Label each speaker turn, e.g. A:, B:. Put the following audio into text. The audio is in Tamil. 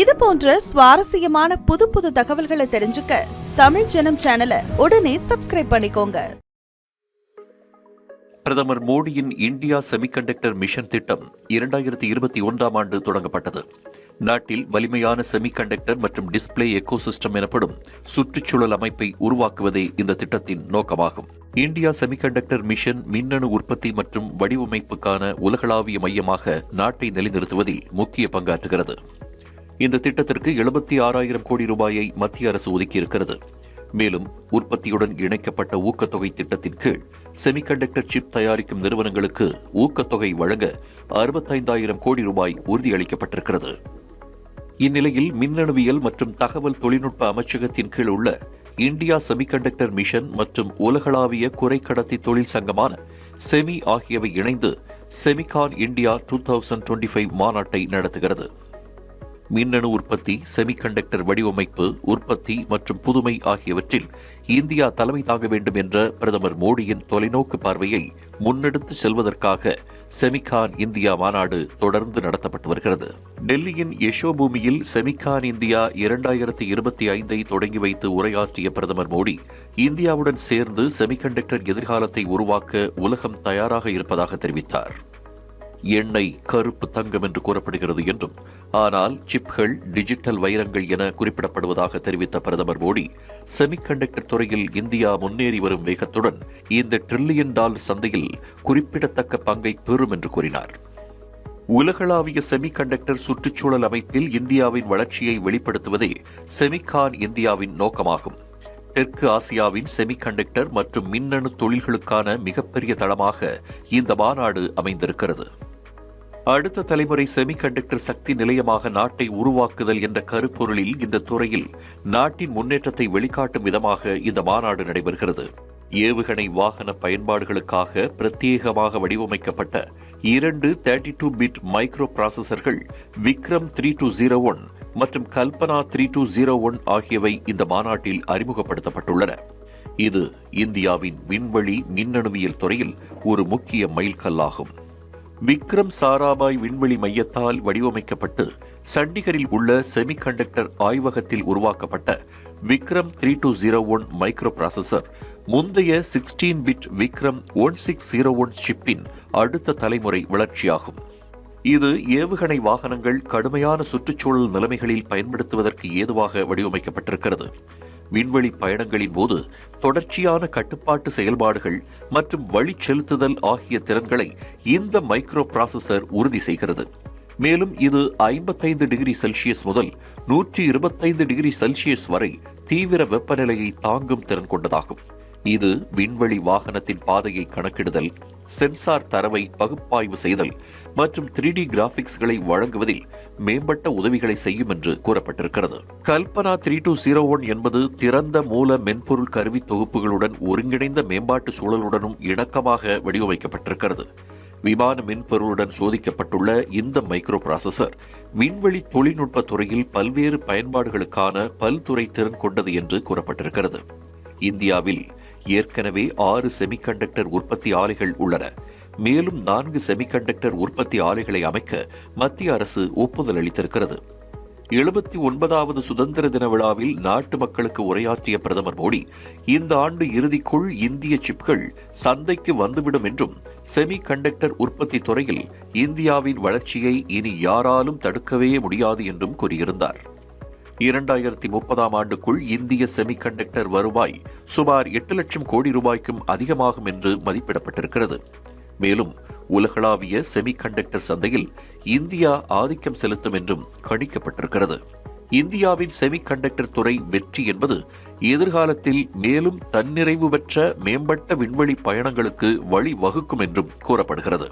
A: இது போன்ற சுவாரஸ்யமான புது புது தகவல்களை தெரிஞ்சுக்க தமிழ் ஜனம் சேனலை உடனே சப்ஸ்கிரைப் பண்ணிக்கோங்க.
B: பிரதமர் மோடியின் இந்தியா செமிகண்டக்டர் மிஷன் திட்டம் இரண்டாயிரத்தி இருபத்தி ஒன்றாம் ஆண்டு தொடங்கப்பட்டது. நாட்டில் வலிமையான செமிகண்டக்டர் மற்றும் டிஸ்பிளே எக்கோசிஸ்டம் எனப்படும் சுற்றுச்சூழல் அமைப்பை உருவாக்குவதே இந்த திட்டத்தின் நோக்கமாகும். இந்தியா செமிகண்டக்டர் மிஷன் மின்னணு உற்பத்தி மற்றும் வடிவமைப்புக்கான உலகளாவிய மையமாக நாட்டை நிலைநிறுத்துவதில் முக்கிய பங்காற்றுகிறது. இந்த திட்டத்திற்கு எழுபத்தி ஆறாயிரம் கோடி ரூபாயை மத்திய அரசு ஒதுக்கியிருக்கிறது. மேலும் உற்பத்தியுடன் இணைக்கப்பட்ட ஊக்கத்தொகை திட்டத்தின் கீழ் செமிகண்டக்டர் சிப் தயாரிக்கும் நிறுவனங்களுக்கு ஊக்கத்தொகை வழங்க அறுபத்தைந்தாயிரம் கோடி ரூபாய் உறுதியளிக்கப்பட்டிருக்கிறது. இந்நிலையில் மின்னணுவியல் மற்றும் தகவல் தொழில்நுட்ப அமைச்சகத்தின் கீழ் உள்ள இந்தியா செமிகண்டக்டர் மிஷன் மற்றும் உலகளாவிய குறைக்கடத்தி தொழில் சங்கமான செமி ஆகியவை இணைந்து Semicon India two thousand twenty five மாநாட்டை நடத்துகிறது. மின்னணு உற்பத்தி செமிகண்டக்டர் வடிவமைப்பு உற்பத்தி மற்றும் புதுமை ஆகியவற்றில் இந்தியா தலைமை தாங்க வேண்டும் என்ற பிரதமர் மோடியின் தொலைநோக்கு பார்வையை முன்னெடுத்து செல்வதற்காக செமிகான் இந்தியா மாநாடு தொடர்ந்து நடத்தப்பட்டு வருகிறது. டெல்லியின் யசோபூமியில் செமிகான் இந்தியா இரண்டாயிரத்தி இருபத்தி ஐந்தை தொடங்கி வைத்து உரையாற்றிய பிரதமர் மோடி இந்தியாவுடன் சேர்ந்து செமிகண்டக்டர் எதிர்காலத்தை உருவாக்க உலகம் தயாராக இருப்பதாக தெரிவித்தார். எண்ணெய் கருப்பு தங்கம் என்று கூறப்படுகிறது என்றும். ஆனால் சிப்கள் டிஜிட்டல் வைரங்கள் என குறிப்பிடப்படுவதாக தெரிவித்த பிரதமர் மோடி செமிகண்டக்டர் துறையில் இந்தியா முன்னேறி வரும் வேகத்துடன் இந்த டிரில்லியன் டாலர் சந்தையில் குறிப்பிடத்தக்க பங்கை பெறும் என்று கூறினார். உலகளாவிய செமிகண்டக்டர் சுற்றுச்சூழல் அமைப்பில் இந்தியாவின் வளர்ச்சியை வெளிப்படுத்துவதே செமிகான் இந்தியாவின் நோக்கமாகும். தெற்கு ஆசியாவின் செமிகண்டக்டர் மற்றும் மின்னணு தொழில்களுக்கான மிகப்பெரிய தளமாக இந்த மாநாடு அமைந்திருக்கிறது. அடுத்த தலைமுறை செமிகண்டக்டர் சக்தி நிலையமாக நாட்டை உருவாக்குதல் என்ற கருப்பொருளில் இந்த துறையில் நாட்டின் முன்னேற்றத்தை வெளிக்காட்டும் விதமாக இந்த மாநாடு நடைபெறுகிறது. ஏவுகணை வாகன பயன்பாடுகளுக்காக பிரத்யேகமாக வடிவமைக்கப்பட்ட இரண்டு thirty two bit micro ப்ராசஸர்கள் Vikram three two zero one மற்றும் Kalpana three two zero one ஆகியவை இந்த மாநாட்டில் அறிமுகப்படுத்தப்பட்டுள்ளன. இது இந்தியாவின் விண்வெளி மின்னணுவியல் துறையில் ஒரு முக்கிய மைல்கல்லாகும். விக்ரம் சாராபாய் விண்வெளி மையத்தால் வடிவமைக்கப்பட்டு சண்டிகரில் உள்ள செமிகண்டக்டர் ஆய்வகத்தில் உருவாக்கப்பட்ட Vikram three two zero one micro processor முந்தைய sixteen bit Vikram one six zero one ஷிப்பின் அடுத்த தலைமுறை வளர்ச்சியாகும். இது ஏவுகணை வாகனங்கள் கடுமையான சுற்றுச்சூழல் நிலைமைகளில் பயன்படுத்துவதற்கு ஏதுவாக வடிவமைக்கப்பட்டிருக்கிறது. விண்வெளி பயணங்களின் போது தொடர்ச்சியான கட்டுப்பாட்டு செயல்பாடுகள் மற்றும் வழி செலுத்துதல் ஆகிய திறன்களை இந்த மைக்ரோ ப்ராசஸர் உறுதி செய்கிறது. மேலும் இது ஐம்பத்தைந்து டிகிரி செல்சியஸ் முதல் நூற்றி இருபத்தைந்து டிகிரி செல்சியஸ் வரை தீவிர வெப்பநிலையை தாங்கும் திறன் கொண்டதாகும். இது விண்வெளி வாகனத்தின் பாதையை கணக்கிடுதல் சென்சார் தரவை பகுப்பாய்வு செய்தல் மற்றும் த்ரீ டி கிராபிக்ஸ்களை வழங்குவதில் மேம்பட்ட உதவிகளை செய்யும் என்று கூறப்பட்டிருக்கிறது. Kalpana three two zero one என்பது திறந்த மூல மென்பொருள் கருவி தொகுப்புகளுடன் ஒருங்கிணைந்த மேம்பாட்டு சூழலுடனும் இணக்கமாக வடிவமைக்கப்பட்டிருக்கிறது. விமான மென்பொருளுடன் சோதிக்கப்பட்டுள்ள இந்த மைக்ரோ ப்ராசஸர் விண்வெளி தொழில்நுட்ப துறையில் பல்வேறு பயன்பாடுகளுக்கான பல்துறை திறன் கொண்டது என்று கூறப்பட்டிருக்கிறது. இந்தியாவில் ஏற்கனவே ஆறு செமிகண்டக்டர் உற்பத்தி ஆலைகள் உள்ளன. மேலும் நான்கு செமிகண்டக்டர் உற்பத்தி ஆலைகளை அமைக்க மத்திய அரசு ஒப்புதல் அளித்திருக்கிறது. எழுபத்தி ஒன்பதாவது சுதந்திர தின விழாவில் நாட்டு மக்களுக்கு உரையாற்றிய பிரதமர் மோடி இந்த ஆண்டு இறுதிக்குள் இந்திய சிப்கள் சந்தைக்கு வந்துவிடும் என்றும் செமி கண்டக்டர் உற்பத்தி துறையில் இந்தியாவின் வளர்ச்சியை இனி யாராலும் தடுக்கவே முடியாது என்றும் கூறியிருந்தார். இரண்டாயிரத்தி முப்பதாம் ஆண்டுக்குள் இந்திய செமிகண்டக்டர் வருவாய் சுமார் எட்டு லட்சம் கோடி ரூபாய்க்கும் அதிகமாகும் என்று மதிப்பிடப்பட்டிருக்கிறது. மேலும் உலகளாவிய செமிகண்டக்டர் சந்தையில் இந்தியா ஆதிக்கம் செலுத்தும் என்றும் கணிக்கப்பட்டிருக்கிறது. இந்தியாவின் செமிகண்டக்டர் துறை வெற்றி என்பது எதிர்காலத்தில் மேலும் தன்னிறைவு பெற்ற மேம்பட்ட விண்வெளி பயணங்களுக்கு வழிவகுக்கும் என்றும் கூறப்படுகிறது.